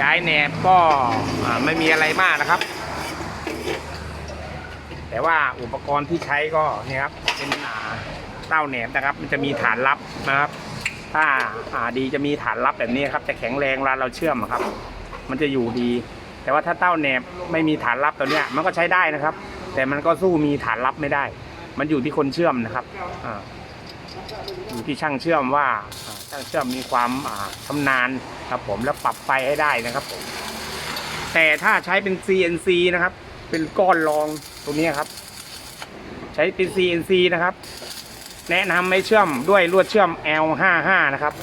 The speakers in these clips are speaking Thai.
ย้ายแหนบก็ไม่มีอะไรมากนะครับ แต่ว่าอุปกรณ์ที่ใช้ก็เนี่ยครับเป็นอ่าเต้าแหนบนะครับ มันจะมีฐานรับนะครับ ถ้าอ่าดีจะมีฐานรับแบบนี้ครับจะแข็งแรงเวลาเราเชื่อมครับ มันจะอยู่ดี แต่ว่าถ้าเต้าแหนบไม่มีฐานรับตัวเนี้ยมันก็ใช้ได้นะครับ แต่มันก็สู้มีฐานรับไม่ได้ มันอยู่ที่คนเชื่อมนะครับอ่าอยู่ที่ช่างเชื่อมว่าอ่า ช่างเชื่อมมีความอ่าชำนาญครับผมแล้วปรับไฟให้ได้นะครับผมแต่ถ้าใช้เป็น CNC นะครับ เป็นก้อนรองตรงนี้ครับ ใช้เป็น CNC นะครับ แนะนำให้เชื่อมด้วยลวดเชื่อม L55 นะครับ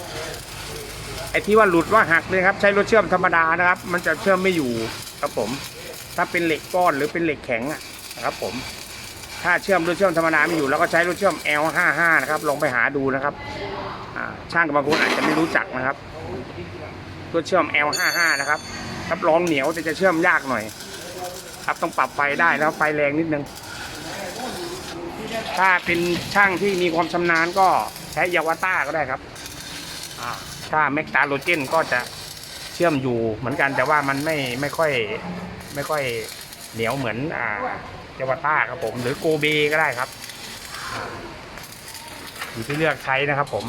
ไอ้ที่ว่าหลุดว่าหักเลยครับ ใช้ลวดเชื่อมธรรมดานะครับ มันจะเชื่อมไม่อยู่ครับผม ถ้าเป็นเหล็กก้อนหรือเป็นเหล็กแข็งนะครับ ผม ถ้าเชื่อมลวดเชื่อมธรรมดาไม่อยู่แล้วก็ใช้ลวดเชื่อม L55 นะครับลองไปหาดูนะครับ ช่างบางคนอาจจะไม่รู้จักนะครับลวเชื่อม L55 นะครับรับรองเหนียวแต่จะเชื่อมยากหน่อย ครับต้องปรับไฟได้แล้วไฟแรงนิดนึง ถ้าเป็นช่างที่มีความชำนาญก็ใช้ยาวาต้าก็ได้ครับถ้าแมกตาโลเจนก็จะเชื่อมอยู่เหมือนกันแต่ว่ามันไม่ไม่ค่อยไม่ค่อยเหนียวเหมือนอ่ายาวาต้าครับผมหรือโกเบก็ได้ครับอยู่ที่เลือกใช้นะครับผม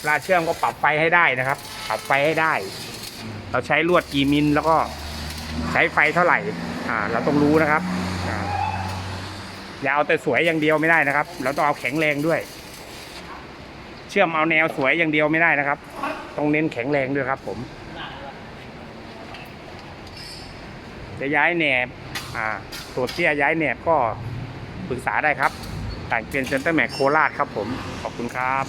เวลาเชื่อมก็ปรับไฟให้ได้นะครับ ปรับไฟให้ได้ เราใช้ลวดกี่มิลแล้วก็ใช้ไฟเท่าไหร่ อ่า เราต้องรู้นะครับอย่าเอาแต่สวยอย่างเดียวไม่ได้นะครับ เราต้องเอาแข็งแรงด้วย เชื่อมเอาแนวสวยอย่างเดียวไม่ได้นะครับ ต้องเน้นแข็งแรงด้วยครับ ผม จะย้ายแหนบ อ่าตรวจเตี้ยย้ายแหนบก็ปรึกษาได้ครับ แต่งเปลี่ยนเซ็นเตอร์แม็กโคราชครับผม ขอบคุณครับ